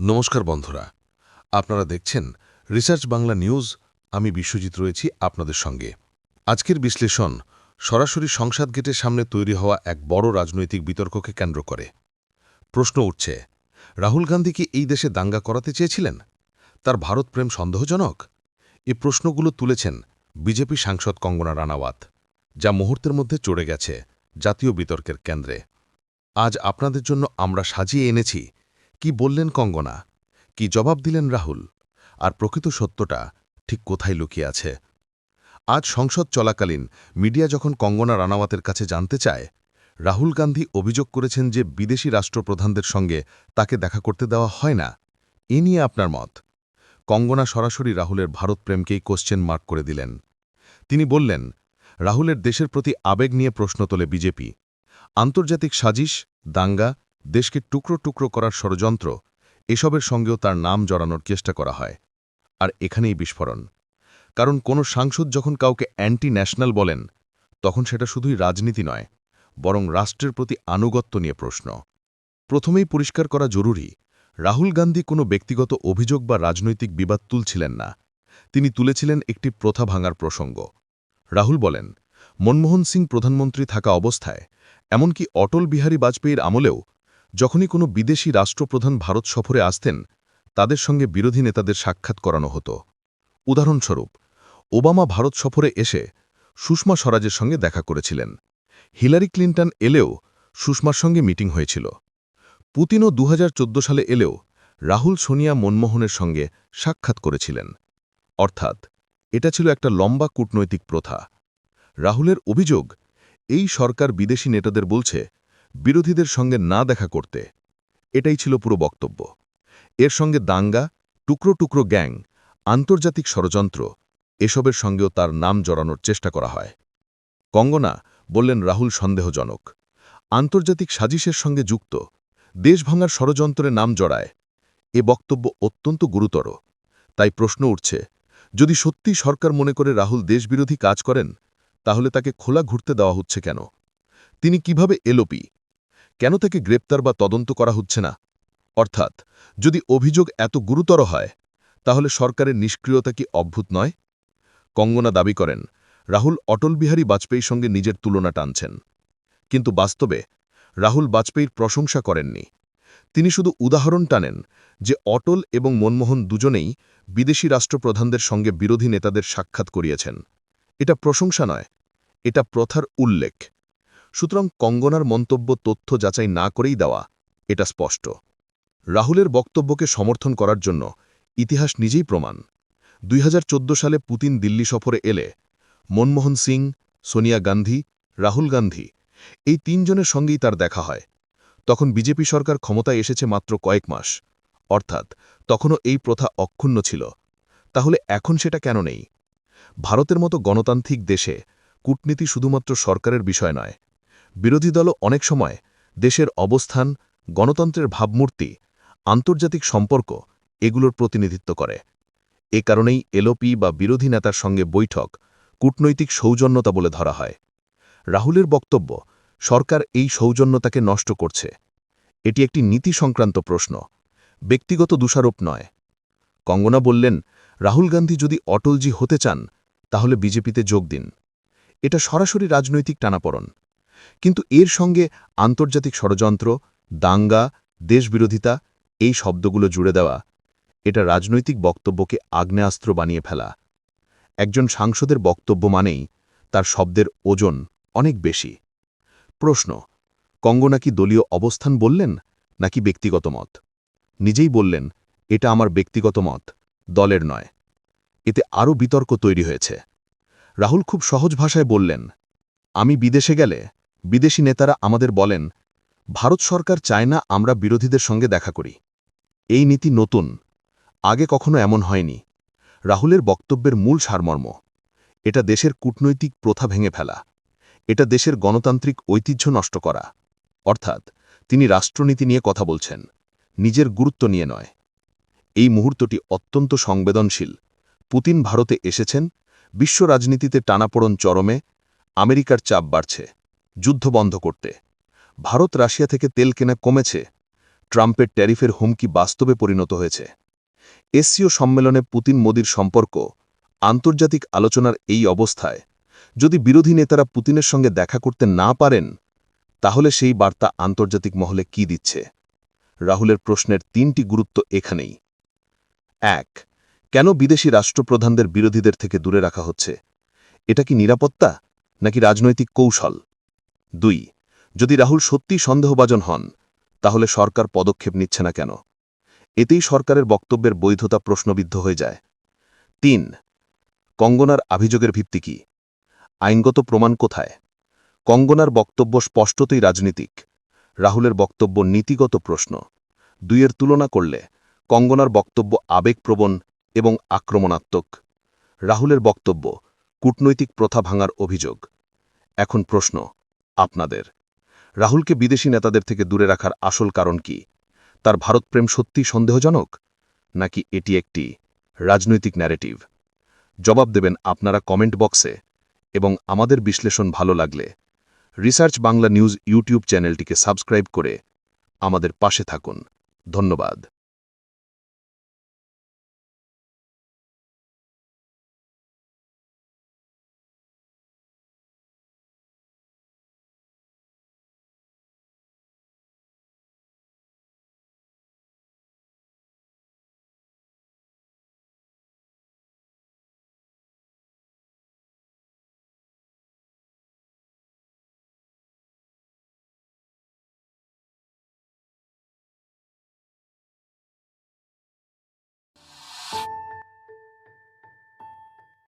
নমস্কার বন্ধুরা। আপনারা দেখছেন রিসার্চ বাংলা নিউজ। আমি বিশ্বজিৎ রয়েছি আপনাদের সঙ্গে। আজকের বিশ্লেষণ, সরাসরি সংসদ গেটের সামনে তৈরি হওয়া এক বড় রাজনৈতিক বিতর্ককে কেন্দ্র করে। প্রশ্ন উঠছে, রাহুল গান্ধী কি এই দেশে দাঙ্গা করাতে চেয়েছিলেন? তার ভারতপ্রেম সন্দেহজনক? এ প্রশ্নগুলো তুলেছেন বিজেপি সাংসদ কঙ্গনা রানাওয়াত, যা মুহূর্তের মধ্যে চড়ে গেছে জাতীয় বিতর্কের কেন্দ্রে। আজ আপনাদের জন্য আমরা সাজিয়ে এনেছি কি বললেন কঙ্গনা? কি জবাব দিলেন রাহুল? আর প্রকৃত সত্যটা ঠিক কোথায় লুকিয়ে আছে? আজ সংসদ চলাকালীন মিডিয়া যখন কঙ্গনা রানাওয়াতের কাছে জানতে চায়, রাহুল গান্ধী অভিযোগ করেছেন যে বিদেশি রাষ্ট্রপ্রধানদের সঙ্গে তাকে দেখা করতে দেওয়া হয় না। এ নিয়ে আপনার মত? কঙ্গনা সরাসরি রাহুলের ভারতপ্রেমকেই কোশ্চেন মার্ক করে দিলেন। তিনি বললেন, রাহুলের দেশের প্রতি আবেগ নিয়ে প্রশ্ন তোলে বিজেপি। আন্তর্জাতিক সাজিশ, দাঙ্গা দেশকে টুকরো টুকরো করার ষড়যন্ত্র, এসবের সঙ্গেও তার নাম জড়ানোর চেষ্টা করা হয়, আর এখানেই বিস্ফোরণ। কারণ কোনো সাংসদ যখন কাউকে অ্যান্টি ন্যাশনাল বলেন, তখন সেটা শুধুই রাজনীতি নয়, বরং রাষ্ট্রের প্রতি আনুগত্য নিয়ে প্রশ্ন। প্রথমেই পরিষ্কার করা জরুরি, রাহুল গান্ধী কোনো ব্যক্তিগত অভিযোগ বা রাজনৈতিক বিবাদ তুলছিলেন না। তিনি তুলেছিলেন একটি প্রথা ভাঙার প্রসঙ্গ। রাহুল বলেন, মনমোহন সিং প্রধানমন্ত্রী থাকা অবস্থায়, এমনকি অটল বিহারী বাজপেয়ীর আমলেও যখনই কোনো বিদেশি রাষ্ট্রপ্রধান ভারত সফরে আসতেন, তাদের সঙ্গে বিরোধী নেতাদের সাক্ষাৎ করানো হতো। উদাহরণস্বরূপ, ওবামা ভারত সফরে এসে সুষমা স্বরাজের সঙ্গে দেখা করেছিলেন। হিলারি ক্লিন্টন এলেও সুষমার সঙ্গে মিটিং হয়েছিল। পুতিনও দু হাজার চোদ্দ সালে এলেও রাহুল সোনিয়া মনমোহনের সঙ্গে সাক্ষাৎ করেছিলেন। অর্থাৎ, এটা ছিল একটা লম্বা কূটনৈতিক প্রথা। রাহুলের অভিযোগ, এই সরকার বিদেশি নেতাদের বলছে বিরোধীদের সঙ্গে না দেখা করতে। এটাই ছিল পুরো বক্তব্য। এর সঙ্গে দাঙ্গা, টুকরো টুকরো গ্যাং, আন্তর্জাতিক ষড়যন্ত্র, এসবের সঙ্গেও তার নাম জড়ানোর চেষ্টা করা হয়। কঙ্গনা বললেন রাহুল সন্দেহজনক। আন্তর্জাতিক সাজিশের সঙ্গে যুক্ত দেশ ভাঙার ষড়যন্ত্রের নাম জড়ায়। এ বক্তব্য অত্যন্ত গুরুতর। তাই প্রশ্ন উঠছে, যদি সত্যি সরকার মনে করে রাহুল দেশবিরোধী কাজ করেন, তাহলে তাকে খোলা ঘুরতে দেওয়া হচ্ছে কেন? তিনি কীভাবে এলোপি কেন তাকে গ্রেপ্তার বা তদন্ত করা হচ্ছে না? অর্থাৎ, যদি অভিযোগ এত গুরুতর হয়, তাহলে সরকারের নিষ্ক্রিয়তা কি অভূত নয়? কঙ্গনা দাবি করেন, রাহুল অটল বিহারী বাজপেয়ীর সঙ্গে নিজের তুলনা টানছেন। কিন্তু বাস্তবে, রাহুল বাজপেয়ীর প্রশংসা করেননি। তিনি শুধু উদাহরণ টানেন যে অটল এবং মনমোহন দুজনেই বিদেশি রাষ্ট্রপ্রধানদের সঙ্গে বিরোধী নেতাদের সাক্ষাৎ করিয়েছেন। এটা প্রশংসা নয়, এটা প্রথার উল্লেখ। সুতরাং কঙ্গনার মন্তব্য তথ্য যাচাই না করেই দেওয়া, এটা স্পষ্ট। রাহুলের বক্তব্যকে সমর্থন করার জন্য ইতিহাস নিজেই প্রমাণ। দুই হাজার চোদ্দ সালে পুতিন দিল্লি সফরে এলে মনমোহন সিং, সোনিয়া গান্ধী, রাহুল গান্ধী এই তিনজনের সঙ্গেই তার দেখা হয়। তখন বিজেপি সরকার ক্ষমতায় এসেছে মাত্র কয়েক মাস। অর্থাৎ তখনও এই প্রথা অক্ষুণ্ণ ছিল। তাহলে এখন সেটা কেন নেই? ভারতের মতো গণতান্ত্রিক দেশে কূটনীতি শুধুমাত্র সরকারের বিষয় নয় বিরোধী দলও অনেক সময় দেশের অবস্থান, গণতন্ত্রের ভাবমূর্তি, আন্তর্জাতিক সম্পর্ক এগুলোর প্রতিনিধিত্ব করে। এ কারণেই এলওপি বা বিরোধী নেতার সঙ্গে বৈঠক কূটনৈতিক সৌজন্যতা বলে ধরা হয়। রাহুলের বক্তব্য, সরকার এই সৌজন্যতাকে নষ্ট করছে। এটি একটি নীতি সংক্রান্ত প্রশ্ন, ব্যক্তিগত দোষারোপ নয়। কঙ্গনা বললেন, রাহুল গান্ধী যদি অটলজি হতে চান, তাহলে বিজেপিতে যোগ দিন। এটা সরাসরি রাজনৈতিক টানাপড়ন। কিন্তু এর সঙ্গে আন্তর্জাতিক ষড়যন্ত্র, দাঙ্গা, দেশবিরোধিতা, এই শব্দগুলো জুড়ে দেওয়া, এটা রাজনৈতিক বক্তব্যকে আগ্নেয়াস্ত্র বানিয়ে ফেলা। একজন সাংসদের বক্তব্য মানেই তার শব্দের ওজন অনেক বেশি। প্রশ্ন কঙ্গনা কি দলীয় অবস্থান বললেন নাকি ব্যক্তিগত মত? নিজেই বললেন, এটা আমার ব্যক্তিগত মত, দলের নয়। এতে আরও বিতর্ক তৈরি হয়েছে। রাহুল খুব সহজ ভাষায় বললেন, আমি বিদেশে গেলে বিদেশি নেতারা আমাদের বলেন, ভারত সরকার চায় না আমরা বিরোধীদের সঙ্গে দেখা করি। এই নীতি নতুন, আগে কখনো এমন হয়নি। রাহুলের বক্তব্যের মূল সারমর্ম, এটা দেশের কূটনৈতিক প্রথা ভেঙে ফেলা। এটা দেশের গণতান্ত্রিক ঐতিহ্য নষ্ট করা। অর্থাৎ তিনি রাষ্ট্রনীতি নিয়ে কথা বলছেন, নিজের গুরুত্ব নিয়ে নয়। এই মুহূর্তটি অত্যন্ত সংবেদনশীল। পুতিন ভারতে এসেছেন, বিশ্ব রাজনীতিতে টানাপোড়ন চরমে, আমেরিকার চাপ বাড়ছে। যুদ্ধ বন্ধ করতে। ভারত রাশিয়া থেকে তেল কেনা কমেছে। ট্রাম্পের ট্যারিফের হুমকি বাস্তবে পরিণত হয়েছে। এসসিও সম্মেলনে পুতিন মোদির সম্পর্ক, আন্তর্জাতিক আলোচনার এই অবস্থায়, যদি বিরোধী নেতারা পুতিনের সঙ্গে দেখা করতে না পারেন, তাহলে সেই বার্তা আন্তর্জাতিক মহলে কি দিচ্ছে? রাহুলের প্রশ্নের তিনটি গুরুত্ব এখানেই। এক, কেন বিদেশি রাষ্ট্রপ্রধানদের বিরোধীদের থেকে দূরে রাখা হচ্ছে? এটা কি নিরাপত্তা, নাকি রাজনৈতিক কৌশল? দুই, যদি রাহুল সত্যি সন্দেহভাজন হন, তাহলে সরকার পদক্ষেপ নিচ্ছে না কেন? এতেই সরকারের বক্তব্যের বৈধতা প্রশ্নবিদ্ধ হয়ে যায়। তিন, কঙ্গনার অভিযোগের ভিত্তি কি? আইনগত প্রমাণ কোথায়? কঙ্গনার বক্তব্য স্পষ্টতই রাজনীতিক। রাহুলের বক্তব্য নীতিগত প্রশ্ন। দুইয়ের তুলনা করলে কঙ্গনার বক্তব্য আবেগপ্রবণ এবং আক্রমণাত্মক। রাহুলের বক্তব্য, কূটনৈতিক প্রথা ভাঙার অভিযোগ। এখন প্রশ্ন আপনাদের। রাহুলকে বিদেশি নেতাদের থেকে দূরে রাখার আসল কারণ কি? তার ভারতপ্রেম সত্যি সন্দেহজনক? নাকি এটি একটি রাজনৈতিক ন্যারেটিভ জবাব দেবেন আপনারা কমেন্ট বক্সে এবং আমাদের বিশ্লেষণ ভালো লাগলে রিসার্চ বাংলা নিউজ ইউটিউব চ্যানেলটিকে সাবস্ক্রাইব করে আমাদের পাশে থাকুন। ধন্যবাদ।